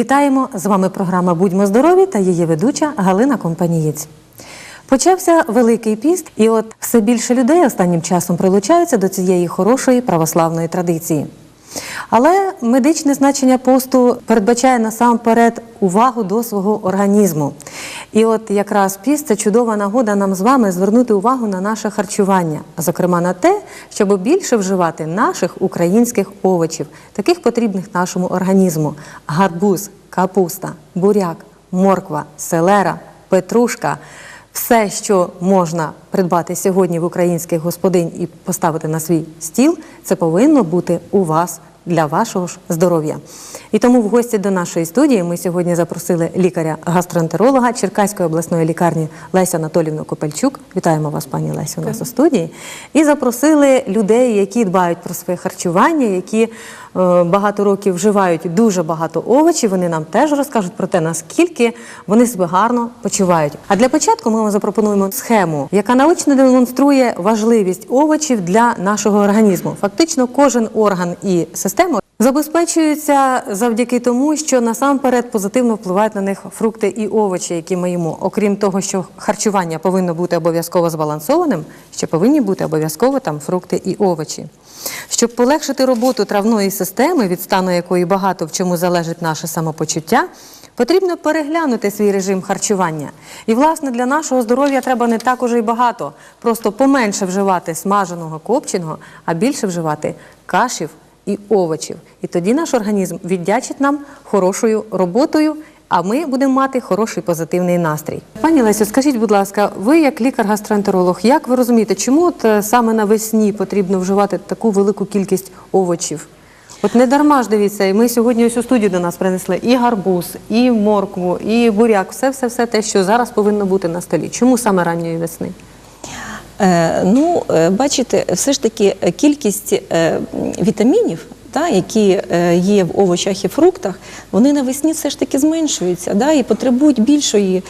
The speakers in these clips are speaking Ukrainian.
Вітаємо! З вами програма Будьмо здорові та її ведуча Галина Компанієць. Почався Великий піст, і от все більше людей останнім часом прилучаються до цієї хорошої православної традиції. Але медичне значення посту передбачає насамперед увагу до свого організму. І от якраз піст це чудова нагода нам з вами звернути увагу на наше харчування, зокрема на те, щоб більше вживати наших українських овочів, таких потрібних нашому організму: гарбуз, капуста, буряк, морква, селера, петрушка. Все, що можна придбати сьогодні в українських господинь і поставити на свій стіл, це повинно бути у вас для вашого ж здоров'я. І тому в гості до нашої студії ми сьогодні запросили лікаря-гастроентеролога Черкаської обласної лікарні Лесю Анатолівну Копельчук. Вітаємо вас, пані Лесю, у нас у студії. І запросили людей, які дбають про своє харчування, які багато років вживають дуже багато овочів. Вони нам теж розкажуть про те, наскільки вони себе гарно почувають. А для початку ми вам запропонуємо схему, яка наочно демонструє важливість овочів для нашого організму. Фактично, кожен орган і система забезпечується завдяки тому, що насамперед позитивно впливають на них фрукти і овочі, які ми їмо. Окрім того, що харчування повинно бути обов'язково збалансованим, ще повинні бути обов'язково там фрукти і овочі. Щоб полегшити роботу травної системи, від стану якої багато в чому залежить наше самопочуття, потрібно переглянути свій режим харчування. І, власне, для нашого здоров'я треба не так уже й багато. Просто поменше вживати смаженого копченого, а більше вживати кашів і овочів. І тоді наш організм віддячить нам хорошою роботою. А ми будемо мати хороший позитивний настрій. Пані Лесю, скажіть, будь ласка, ви як лікар-гастроентеролог, як ви розумієте, чому от е, саме навесні потрібно вживати таку велику кількість овочів? От не дарма ж дивіться, і ми сьогодні ось у студію до нас принесли і гарбуз, і моркву, і буряк, все, все, все те, що зараз повинно бути на столі. Чому саме ранньої весни? Е, Ну, е, бачите, все ж таки е, кількість вітамінів, та, які є в овочах і фруктах, вони навесні все ж таки зменшуються да, і потребують більшої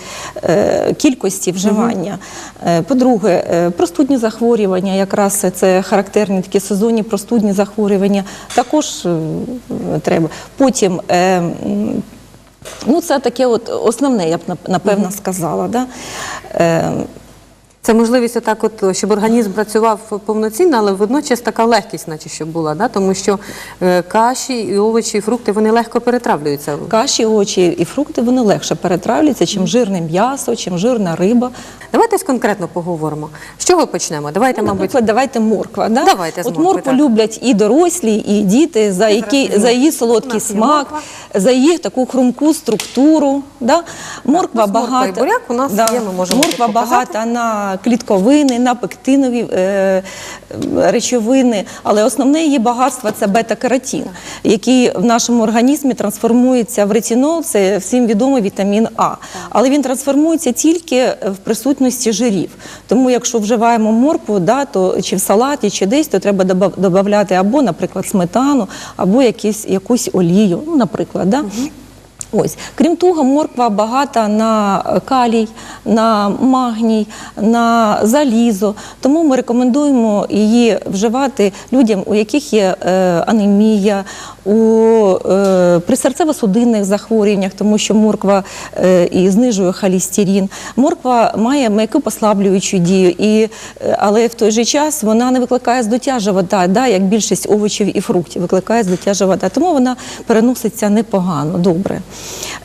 е, кількості вживання. Е, По-друге, простудні захворювання, якраз це характерні такі сезонні простудні захворювання, також е, треба. Потім е, Ну, це таке от основне, я б нап- напевно сказала. Да? Е, Це можливість отак, от, щоб організм працював повноцінно, але водночас така легкість, наче щоб була, да? тому що е, каші, і овочі, і фрукти вони легко перетравлюються. Каші, овочі і фрукти вони легше перетравлюються, чим жирне м'ясо, чим жирна риба. Давайте конкретно поговоримо. З чого почнемо? Давайте, мабуть, Наприклад, давайте морква. Да? Давайте з От моркви, моркву так. люблять і дорослі, і діти за, які, за її У солодкий нас є смак, за її таку хрумку структуру. Да? Морква ось морква і багата. буряк у нас є, ми можемо Морква показати. багата на клітковини, на пектинові е, речовини, але основне її багатство це бета-каротин, який в нашому організмі трансформується в ретинол, це всім відомий вітамін А. Але він трансформується тільки в присутності жирів. Тому якщо вживаємо моркву, да, то чи в салаті, чи десь, то треба додавати або, наприклад, сметану, або якісь, якусь олію, ну, наприклад. Да? Ось, крім того, морква багата на калій, на магній, на залізо. Тому ми рекомендуємо її вживати людям, у яких є е, анемія, у е, при серцево-судинних захворюваннях, тому що морква е, і знижує холестерин. Морква має м'якопослаблюючу дію, і, але в той же час вона не викликає здуття живота, да, як більшість овочів і фруктів викликає здуття живота. Тому вона переноситься непогано, добре.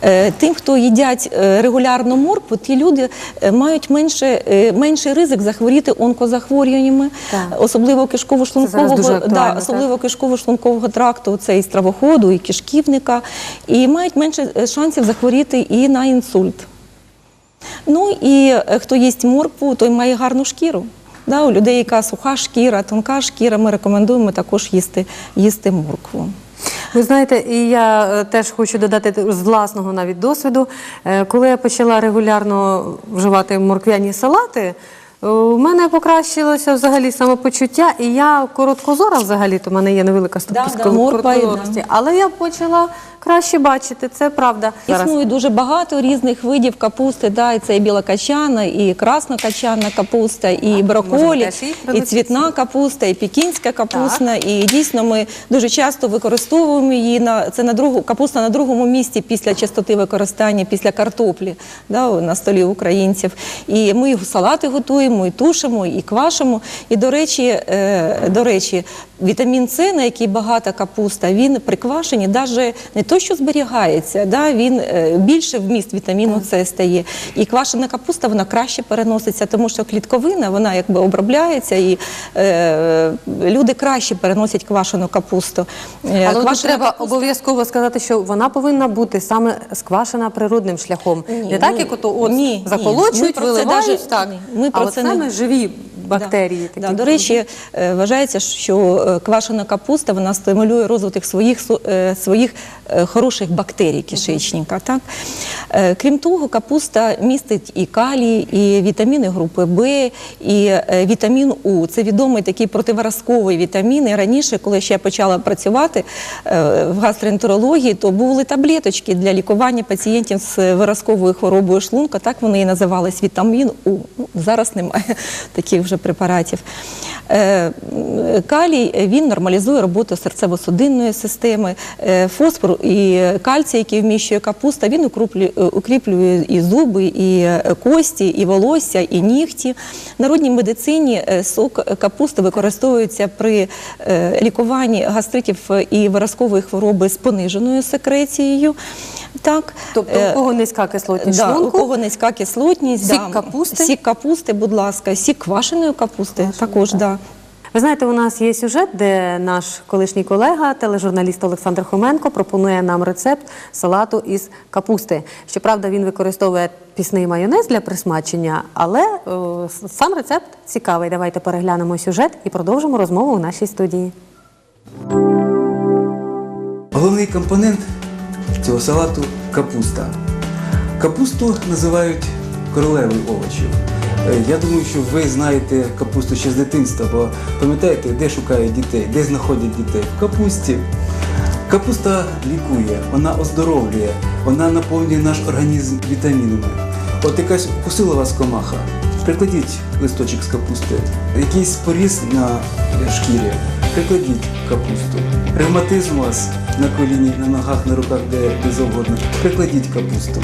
Е, Тим, хто їдять е, регулярно моркву, ті люди е, мають менше, менший ризик захворіти онкозахворюваннями, Так. особливо дуже кишково-шлункового да, особливо кишково-шлункового тракту, це і стравоходу, і кишківника, і мають менше шансів захворіти і на інсульт. Ну і хто їсть моркву, той має гарну шкіру. Да, у людей, яка суха шкіра, тонка шкіра, ми рекомендуємо також їсти, їсти моркву. Ви знаєте, і я е, теж хочу додати з власного навіть досвіду. Е, Коли я почала регулярно вживати морквяні салати, У мене покращилося взагалі самопочуття, і я короткозора взагалі, то в мене є невелика Да, морква, короткозорості. да. Але я почала краще бачити, це правда. Зараз. Існує дуже багато різних видів капусти. Да, і це і білокачана, і краснокачана капуста, і броколі, теж їх і цвітна капуста, і пекінська капусна. І дійсно ми дуже часто використовуємо її на це на другу капуста на другому місці після частоти використання, після картоплі да, на столі українців. І ми і салати готуємо, і тушимо, і квашимо. І до речі, е, до речі, вітамін С, на який багата капуста, він при квашенні навіть не то, що зберігається, да, він е, більше вміст вітаміну С стає. І квашена капуста вона краще переноситься, тому що клітковина вона якби обробляється, і е, люди краще переносять квашену капусту. Е, Але квашена треба капуста- обов'язково сказати, що вона повинна бути саме сквашена природним шляхом. Ні, не так, ні, як ото от ні, ні. Ми заколочують, про це виливають. даже- так. ми про це саме живі бактерії. Да. такі. Да, до речі, е, вважається, що е, квашена капуста вона стимулює розвиток своїх е, своїх хороших бактерій кишечника. Так? Крім того, капуста містить і калій, і вітаміни групи Б, і вітамін У. Це відомий такий противиразковий вітамін. І раніше, коли ще я почала працювати в гастроентерології, то були таблеточки для лікування пацієнтів з виразковою хворобою шлунка. Так вони і називались вітамін У. Ну, зараз немає таких вже препаратів. Е, Калій е, він нормалізує роботу серцево-судинної системи. Е, Фосфор і кальцій, який вміщує капуста, він укріплює, укріплює і зуби, і е, кості, і волосся, і нігті. В народній медицині е, сок капусти використовується при е, лікуванні гастритів і виразкової хвороби з пониженою секрецією. Так, Тобто Е, у кого низька кислотність Да, у кого низька кислотність, Сік да. капусти? Сік капусти, будь ласка, сік квашеної капусти також, да. Ви знаєте, у нас є сюжет, де наш колишній колега, тележурналіст Олександр Хоменко, пропонує нам рецепт салату із капусти. Щоправда, він використовує пісний майонез для присмачення, але е, с- сам рецепт цікавий. Давайте переглянемо сюжет і продовжимо розмову у нашій студії. Головний компонент цього салату капуста. Капусту називають королевою овочів. Е, Я думаю, що ви знаєте капусту ще з дитинства, бо пам'ятаєте, де шукають дітей, де знаходять дітей? В капусті. Капуста лікує, вона оздоровлює, вона наповнює наш організм вітамінами. От якась укусила вас комаха, прикладіть листочок з капусти, якийсь поріз на шкірі, прикладіть капусту. Ревматизм у вас на коліні, на ногах, на руках, де, де завгодно, прикладіть капусту.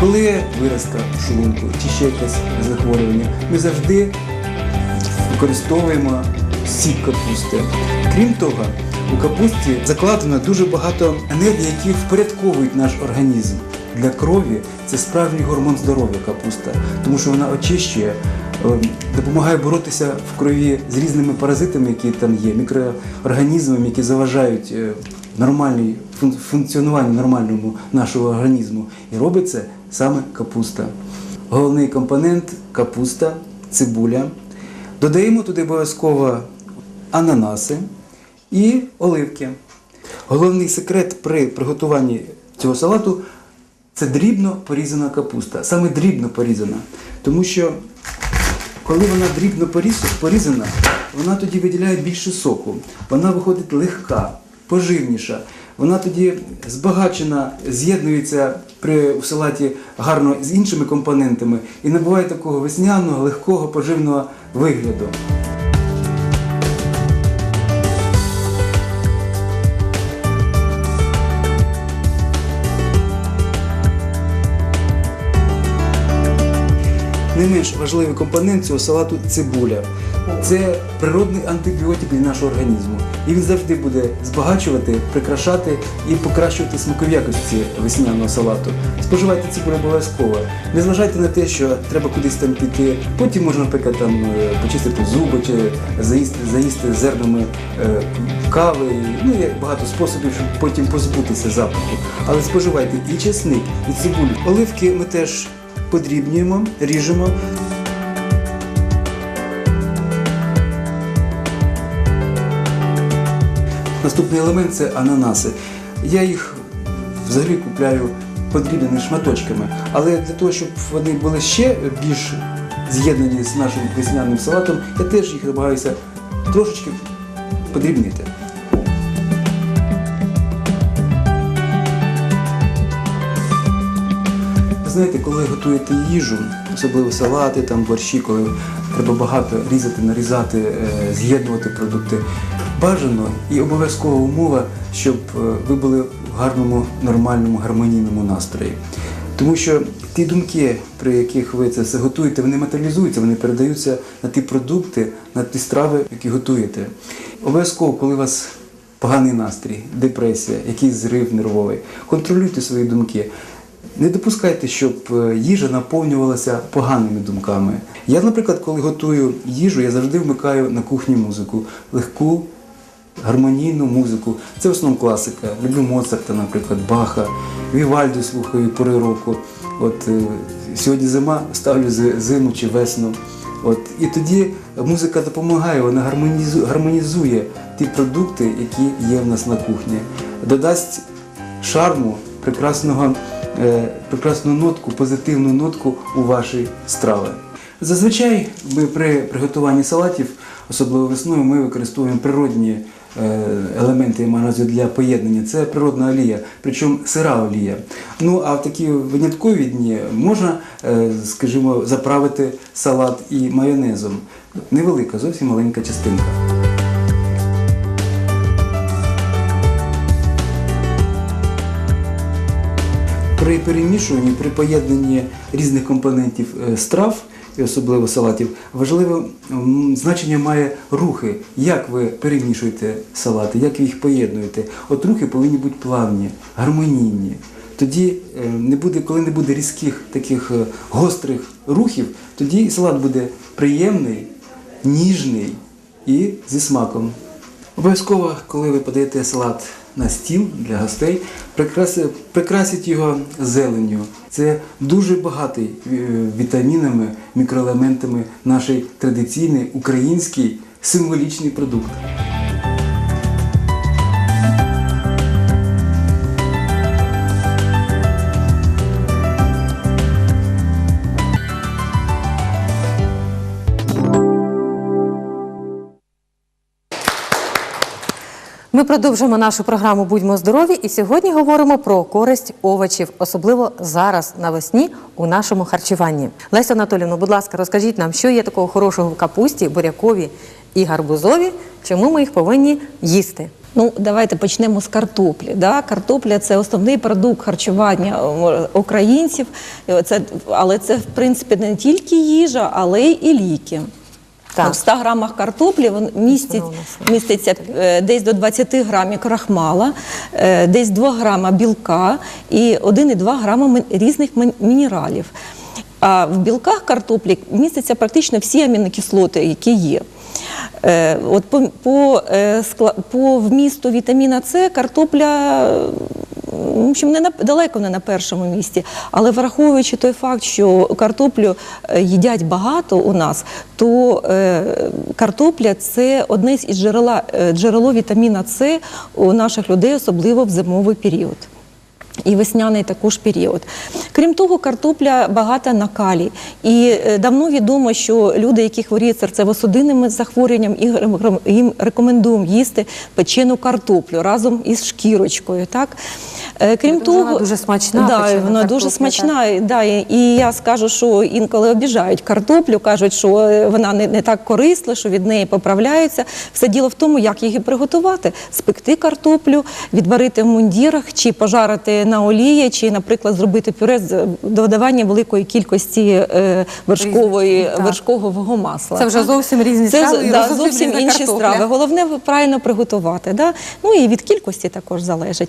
Коли виразка в шлунку чи ще якесь захворювання, ми завжди використовуємо сік капусти. Крім того, у капусті закладено дуже багато енергії, які впорядковують наш організм. Для крові це справжній гормон здоров'я капуста, тому що вона очищує, е, допомагає боротися в крові з різними паразитами, які там є, мікроорганізмами, які заважають е, нормальній функціонуванню нормальному нашого організму. І робить це саме капуста. Головний компонент капуста, цибуля. Додаємо туди обов'язково ананаси і оливки. Головний секрет при приготуванні цього салату це дрібно порізана капуста. Саме дрібно порізана. Тому що коли вона дрібно поріз- порізана, вона тоді виділяє більше соку. Вона виходить легка, поживніша. Вона тоді збагачена, з'єднується при в салаті гарно з іншими компонентами і набуває такого весняного, легкого, поживного вигляду. Не менш важливий компонент цього салату цибуля. Це природний антибіотик для нашого організму. І він завжди буде збагачувати, прикрашати і покращувати смакові якості весняного салату. Споживайте цибулю обов'язково. Не зважайте на те, що треба кудись там піти. Потім можна, наприклад, там е, почистити зуби чи заїсти, заїсти зернами е, кави. Ну, є багато способів, щоб потім позбутися запаху. Але споживайте і чесник, і цибулю. Оливки ми теж подрібнюємо, ріжемо. Наступний елемент це ананаси. Я їх взагалі купляю подрібненими шматочками, але для того, щоб вони були ще більш з'єднані з нашим весняним салатом, я теж їх намагаюся трошечки подрібнити. Знаєте, коли готуєте їжу, особливо салати, там борщі, коли треба багато різати, нарізати, е, з'єднувати продукти, бажано і обов'язкова умова, щоб е, ви були в гарному, нормальному, гармонійному настрої. Тому що ті думки, при яких ви це все готуєте, вони матеріалізуються, вони передаються на ті продукти, на ті страви, які готуєте. Обов'язково, коли у вас поганий настрій, депресія, якийсь зрив нервовий, контролюйте свої думки. Не допускайте, щоб е, їжа наповнювалася поганими думками. Я, наприклад, коли готую їжу, я завжди вмикаю на кухні музику, легку, гармонійну музику. Це в основному класика. Люблю Моцарта, наприклад, Баха, Вівальду слухаю пори року. От е, сьогодні зима, ставлю зи- зиму чи весну. От і тоді музика допомагає, вона гармонізує, ті продукти, які є в нас на кухні, додасть шарму, прекрасного, прекрасну нотку, позитивну нотку у ваші страви. Зазвичай ми при приготуванні салатів, особливо весною, ми використовуємо природні е, елементи на для поєднання. Це природна олія, причому сира олія. Ну а в такі виняткові дні можна, е, скажімо, заправити салат і майонезом. Невелика, зовсім маленька частинка. При перемішуванні, при поєднанні різних компонентів е, страв, і особливо салатів, важливе значення має рухи, як ви перемішуєте салати, як ви їх поєднуєте. От рухи повинні бути плавні, гармонійні. Тоді е, не буде, коли не буде різких таких е, гострих рухів, тоді салат буде приємний, ніжний і зі смаком. Обов'язково, коли ви подаєте салат на стіл для гостей, прикраси- прикрасіть його зеленню. Це дуже багатий е, вітамінами, мікроелементами наш традиційний український символічний продукт. Ми продовжуємо нашу програму Будьмо здорові і сьогодні говоримо про користь овочів, особливо зараз навесні у нашому харчуванні. Леся Анатолівна, будь ласка, розкажіть нам, що є такого хорошого в капусті, бурякові і гарбузові, чому ми їх повинні їсти. Ну, давайте почнемо з картоплі. Да? Картопля це основний продукт харчування е, українців. Це, але це, в принципі, не тільки їжа, але і ліки. Так. В 100 грамах картоплі містить, міститься е, десь до 20 грамів крахмала, е, десь 2 грама білка і 1,2 грама різних мінералів. А в білках картоплі містяться практично всі амінокислоти, які є. Е, От по, по, по вмісту вітаміна С картопля в общем, не на, далеко не на першому місці. Але враховуючи той факт, що картоплю е, їдять багато у нас, то е, картопля це одне із джерела, е, джерело вітаміна С у наших людей, особливо в зимовий період. І весняний також період. Крім того, картопля багата на калій. І е, давно відомо, що люди, які хворіють серцево-судинним захворюванням, їм рекомендуємо їсти печену картоплю разом із шкірочкою. Так? Е, Крім Дуже того, вона дуже смачна, да, вона дуже смачна. Да, і- і я скажу, що інколи обіжають картоплю, кажуть, що е, вона не, не так корисна, що від неї поправляються. Все діло в тому, як її приготувати: спекти картоплю, відварити в мундірах, чи пожарити на олії, чи, наприклад, зробити пюре з додаванням великої кількості е, вершкової, вершкового масла. Це вже зовсім різні Це страви да, зовсім зовсім інші картопля. страви. Головне правильно приготувати. Да? Ну і від кількості також залежить.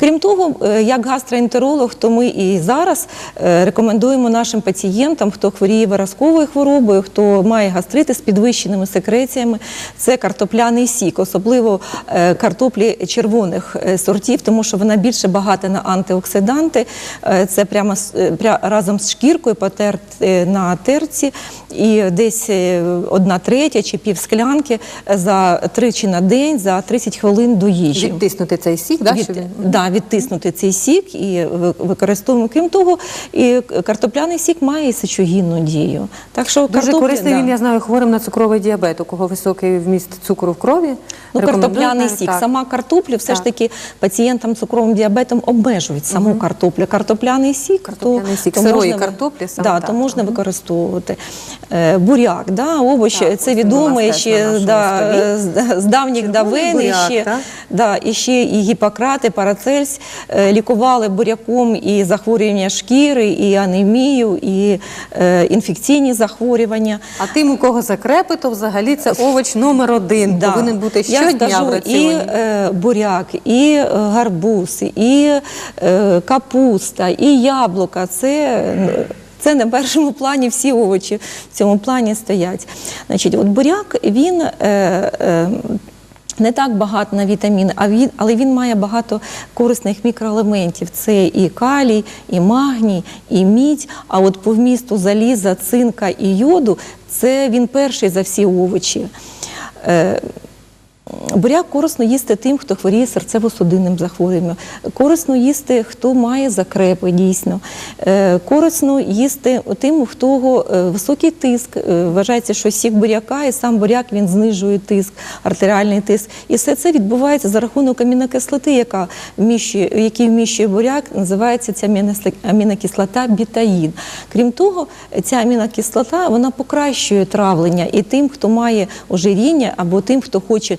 Крім того, е, як гастроентеролог, то ми і зараз е, рекомендуємо нашим пацієнтам, хто хворіє виразковою хворобою, хто має гастрити з підвищеними секреціями, це картопляний сік, особливо е, картоплі червоних е, сортів, тому що вона більше багата на антиоксиданти. Е, Це прямо е, разом з шкіркою потерти на терці і десь е, одна третя чи пів склянки за тричі на день за 30 хвилин до їжі. Відтиснути цей сік, да, Від, да, відтиснути цей сік і ви- використовуємо. Крім того, і картопляний сік має і сечогінну дію. Так що Дуже корисний да. він, я знаю, хворим на цукровий діабет, у кого високий вміст цукру в крові. Ну, картопляний сік. так. Сама картопля все ж таки пацієнтам з цукровим діабетом обмежують саму картоплю. Картопляний сік, Картопляний сік, то сирої можна, картоплі саме да, так. то можна використовувати. Е, буряк, да, овочі, Так, це на ще да, е, з, давніх давен. буряк, ще, да, і ще і Гіппократ, і Парацельс е, лікували буряком і захворювання шкіри, і анемію, і е, інфекційні захворювання. А тим, у кого закрепи, то взагалі це овоч номер один. Да. Повинен бути Я щодня в скажу, і е, буряк, і гарбуз, і капуста, і яблука. Це, е, це на першому плані всі овочі в цьому плані стоять. Значить, от буряк він. Е, е, не так багато на вітаміни, а він, але він має багато корисних мікроелементів. Це і калій, і магній, і мідь. А от по вмісту заліза, цинка і йоду це він перший за всі овочі. Буряк корисно їсти тим, хто хворіє серцево-судинним захворюванням. Корисно їсти, хто має закрепи дійсно. Е, Корисно їсти тим, у кого е, високий тиск. Е, Вважається, що сік буряка і сам буряк він знижує тиск, артеріальний тиск. І все це відбувається за рахунок амінокислоти, яка вміщує, який вміщує буряк, називається ця амінокислота бітаїн. Крім того, ця амінокислота вона покращує травлення і тим, хто має ожиріння, або тим, хто хоче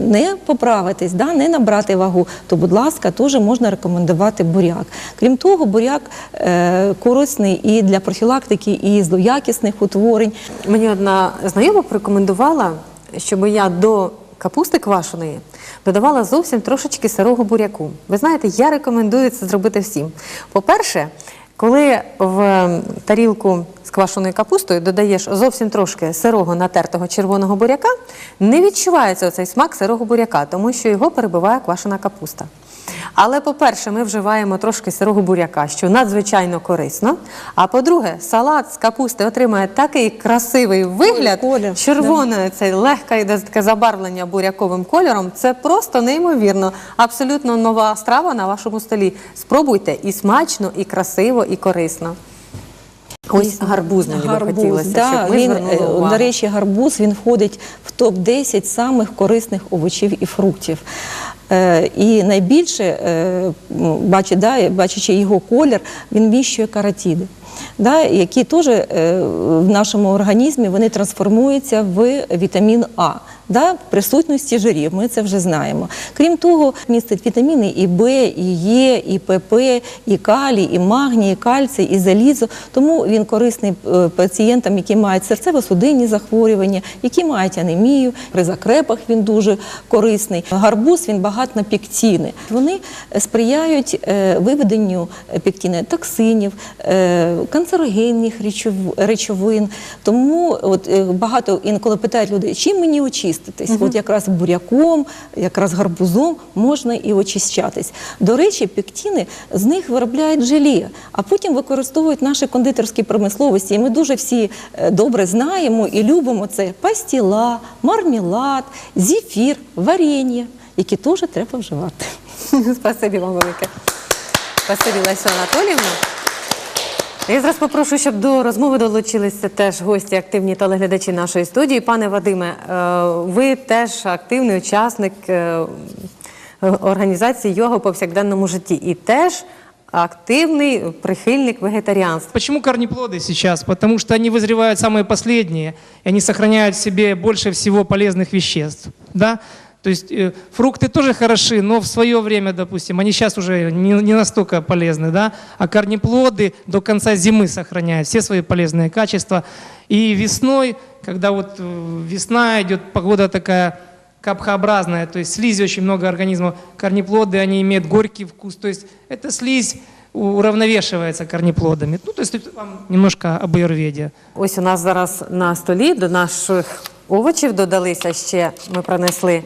не поправитись, да, не набрати вагу, то, будь ласка, теж можна рекомендувати буряк. Крім того, буряк е, корисний і для профілактики і злоякісних утворень. Мені одна знайома порекомендувала, щоб я до капусти квашеної додавала зовсім трошечки сирого буряку. Ви знаєте, я рекомендую це зробити всім. По-перше, коли в тарілку з квашеною капустою додаєш зовсім трошки сирого натертого червоного буряка, не відчувається оцей смак сирого буряка, тому що його перебиває квашена капуста. Але, по-перше, ми вживаємо трошки сирого буряка, що надзвичайно корисно. А по-друге, салат з капусти отримує такий красивий вигляд, Колір, червоне, це легке йде таке забарвлення буряковим кольором. Це просто неймовірно. Абсолютно нова страва на вашому столі. Спробуйте і смачно, і красиво, і корисно. Ось гарбуз мені би хотілося, да, щоб ми він, звернули е, увагу. До речі, гарбуз він входить в топ-10 самих корисних овочів і фруктів. Е, і найбільше, бачить, м, бачу, да, бачачи його колір, він вміщує каротиди. Да, які теж е, в нашому організмі вони трансформуються в вітамін А да, присутності жирів. Ми це вже знаємо. Крім того, містить вітаміни і Б, і Е, і ПП, і калій, і магній, і кальцій, і залізо. Тому він корисний е, пацієнтам, які мають серцево-судинні захворювання, які мають анемію. При закрепах він дуже корисний. Гарбуз він багат на пектіни. Вони сприяють е, виведенню пектіни токсинів, канцерогенних речов- речовин. Тому от е, багато інколи питають люди, чим мені очиститись? От якраз буряком, якраз гарбузом можна і очищатись. До речі, пектіни з них виробляють желе, а потім використовують наші кондитерські промисловості. І ми дуже всі е, добре знаємо і любимо це пастіла, мармелад, зефір, варення, які теж треба вживати. Спасибі вам велике. Спасибі, Лесю Анатоліївна. Я зараз попрошу, щоб до розмови долучилися теж гості, активні телеглядачі нашої студії. Пане Вадиме, е, ви теж активний учасник е, організації йога у повсякденному житті і теж активний прихильник вегетаріанства. Почему корнеплоды сейчас? Потому что они вызревают самые последние, и они сохраняют в себе больше всего полезных веществ. Да? То есть э, фрукты тоже хороши, но в свое время, допустим, они сейчас уже не, настолько полезны, да? а корнеплоды до конца зимы сохраняют все свои полезные качества. И весной, когда вот э, весна идет, погода такая капхообразная, то есть слизи очень много организмов, корнеплоды, они имеют горький вкус, то есть эта слизь уравновешивается корнеплодами. Ну, то есть вам немножко об аюрведе. Ось у нас зараз на столі до наших овочів додалися ще, ми принесли е,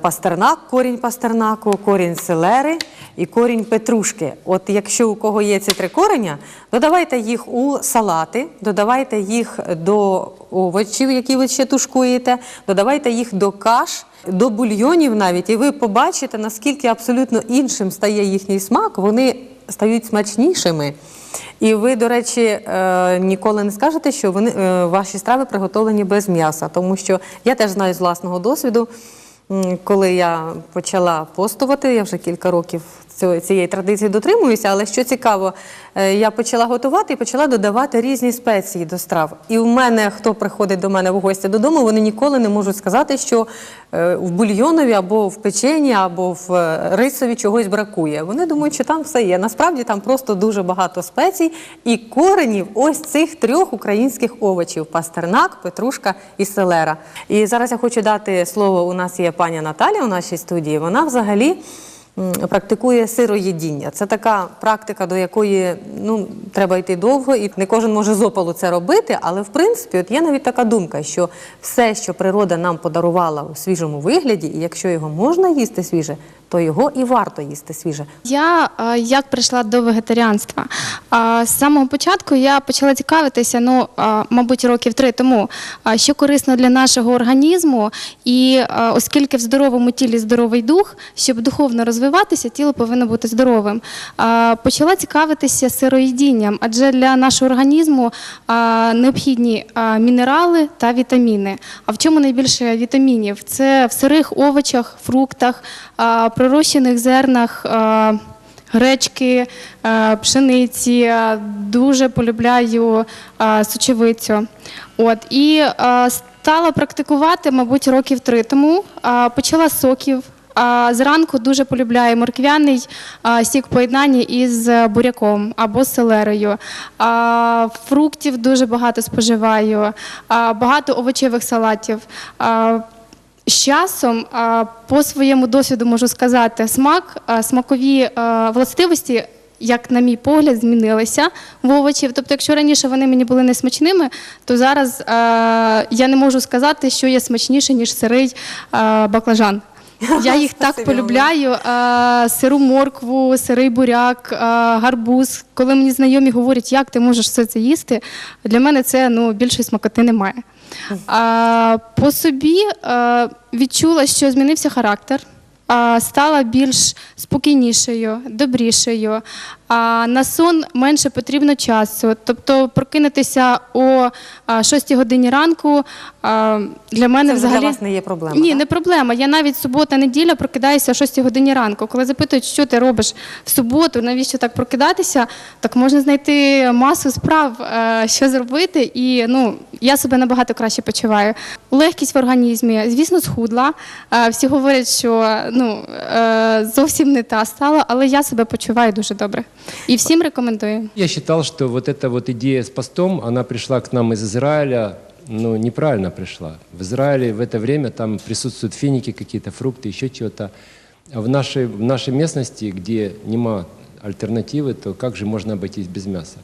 пастернак, корінь пастернаку, корінь селери і корінь петрушки. От якщо у кого є ці три кореня, додавайте їх у салати, додавайте їх до овочів, які ви ще тушкуєте, додавайте їх до каш, до бульйонів навіть, і ви побачите, наскільки абсолютно іншим стає їхній смак. Вони стають смачнішими. І ви, до речі, е, ніколи не скажете, що вони е, ваші страви приготовлені без м'яса, тому що я теж знаю з власного досвіду. Коли я почала постувати, я вже кілька років цієї традиції дотримуюся, але що цікаво, е, я почала готувати і почала додавати різні спеції до страв. І в мене, хто приходить до мене в гості додому, вони ніколи не можуть сказати, що е, в бульйонові або в печені, або в е, рисові чогось бракує. Вони думають, що там все є. Насправді там просто дуже багато спецій і коренів ось цих трьох українських овочів: пастернак, петрушка і селера. І зараз я хочу дати слово. У нас є пані Наталя у нашій студії. Вона взагалі. Практикує сироїдіння. Це така практика, до якої ну треба йти довго, і не кожен може з опалу це робити. Але в принципі, от є навіть така думка, що все, що природа нам подарувала у свіжому вигляді, і якщо його можна їсти свіже, то його і варто їсти свіже. Я е, як прийшла до вегетаріанства? З самого початку я почала цікавитися, ну, мабуть, років три тому, що корисно для нашого організму, і оскільки в здоровому тілі здоровий дух, щоб духовно розвиватися, тіло повинно бути здоровим. Почала цікавитися сироїдінням, адже для нашого організму необхідні мінерали та вітаміни. А в чому найбільше вітамінів? Це в сирих овочах, фруктах, пророщених зернах. Гречки, пшениці, дуже полюбляю сочевицю. От і стала практикувати, мабуть, років три тому. Почала соків. Зранку дуже полюбляю морквяний сік в поєднанні із буряком або селерою. А, фруктів дуже багато споживаю, багато овочевих салатів. З часом по своєму досвіду можу сказати, смак, смакові властивості, як на мій погляд, змінилися в овочів. Тобто, якщо раніше вони мені були не смачними, то зараз я не можу сказати, що є смачніше, ніж сирий баклажан. Я їх так полюбляю. а, Сиру моркву, сирий буряк, а, гарбуз. Коли мені знайомі говорять, як ти можеш все це їсти, для мене це ну, більшої смакоти немає. А, по собі а, відчула, що змінився характер, стала більш спокійнішою, добрішою. А на сон менше потрібно часу. Тобто прокинутися о 6 годині ранку для мене Це взагалі для вас не є проблема. Ні, так? не проблема. Я навіть субота, неділя прокидаюся о 6 годині ранку. Коли запитують, що ти робиш в суботу, навіщо так прокидатися, так можна знайти масу справ, е, що зробити. І ну, я себе набагато краще почуваю. Легкість в організмі, звісно, схудла. Е, Всі говорять, що ну, е, зовсім не та стала, але я себе почуваю дуже добре. І всім рекомендую. Я считал, что вот эта вот идея с постом, она пришла к нам из Израиля, ну, неправильно пришла. В Израиле в это время там присутствуют финики какие-то, фрукты, еще чего-то. А в нашей, в нашей местности, где нема альтернативы, то как же можно обойтись без мяса?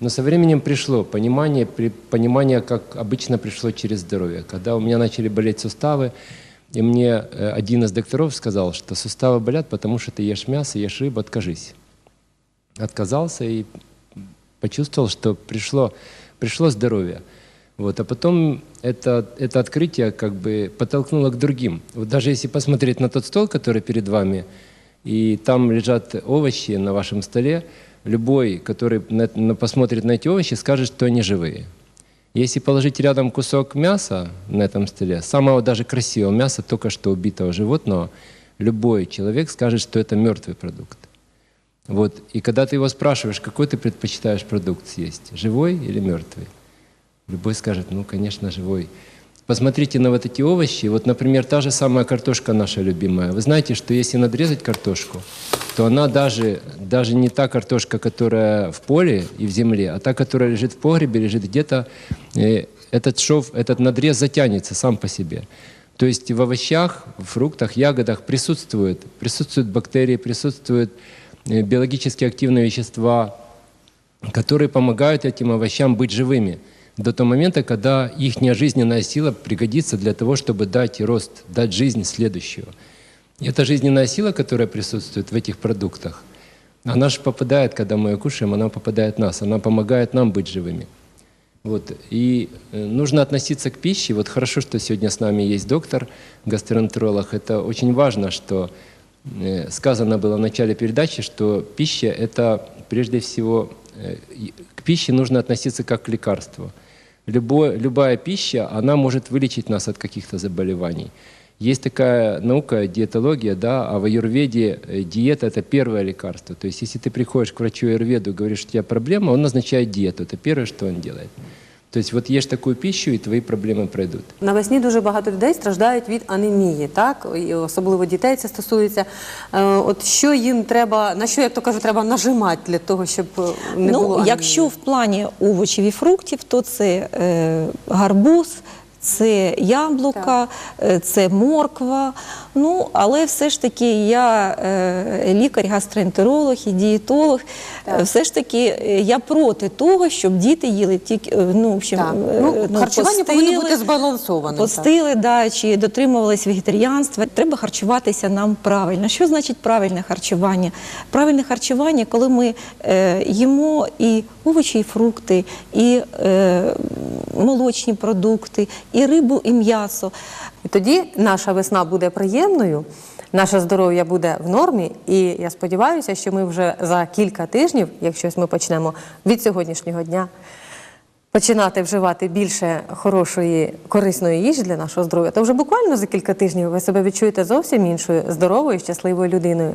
Но со временем пришло понимание, при, понимание, как обычно пришло через здоровье. Когда у меня начали болеть суставы, и мне э, один из докторов сказал, что суставы болят, потому что ты ешь мясо, ешь рыбу, откажись отказался и почувствовал, что пришло, пришло здоровье. Вот. А потом это, это открытие как бы подтолкнуло к другим. Вот даже если посмотреть на тот стол, который перед вами, и там лежат овощи на вашем столе, любой, который на- на- посмотрит на эти овощи, скажет, что они живые. Если положить рядом кусок мяса на этом столе, самого даже красивого мяса, только что убитого животного, любой человек скажет, что это мертвый продукт. Вот. И когда ты его спрашиваешь, какой ты предпочитаешь продукт съесть, живой или мертвый, любой скажет, ну, конечно, живой. Посмотрите на вот эти овощи. Вот, например, та же самая картошка наша любимая. Вы знаете, что если надрезать картошку, то она даже, даже не та картошка, которая в поле и в земле, а та, которая лежит в погребе, лежит где-то, э, этот шов, этот надрез затянется сам по себе. То есть в овощах, в фруктах, ягодах присутствуют, присутствуют бактерии, присутствуют биологически активные вещества, которые помогают этим овощам быть живыми. до того момента, когда их жизненная сила пригодится для того, чтобы дать рост, дать жизнь следующего. И эта жизненная сила, которая присутствует в этих продуктах, она же попадает, когда мы ее кушаем, она попадает в нас, она помогает нам быть живыми. Вот. И э, нужно относиться к пище. Вот хорошо, что сегодня с нами есть доктор, гастроэнтеролог. Это очень важно, что э, сказано было в начале передачи, что пища – это прежде всего, э, к пище нужно относиться как к лекарству. Любое, любая пища, она может вылечить нас от каких-то заболеваний. Есть такая наука, диетология, да, а в аюрведе э, диета – это первое лекарство. То есть если ты приходишь к врачу аюрведу и говоришь, что у тебя проблема, он назначает диету. Это первое, что он делает. То от вот таку такую пищу, і твої проблеми пройдуть Навесні дуже багато людей страждають від анемії, так і особливо дітей це стосується. Е, От що їм треба, на що як то кажуть, треба нажимати для того, щоб е, не ну, було анемії? якщо в плані овочів і фруктів, то це е, гарбуз, це яблука, е, це морква. Ну, але все ж таки я е, лікар, гастроентеролог і дієтолог. Так. Е, Все ж таки я проти того, щоб діти їли тільки ну, в общем, Так. е, Ну, харчування повинно бути збалансованим, Постили, да, чи дотримувались вегетаріанства. Треба харчуватися нам правильно. Що значить правильне харчування? Правильне харчування, коли ми е, їмо і овочі, і фрукти, і е, молочні продукти, і рибу, і м'ясо. І тоді наша весна буде приємною, наше здоров'я буде в нормі, і я сподіваюся, що ми вже за кілька тижнів, якщо ми почнемо від сьогоднішнього дня, починати вживати більше хорошої, корисної їжі для нашого здоров'я, то вже буквально за кілька тижнів ви себе відчуєте зовсім іншою здоровою, щасливою людиною.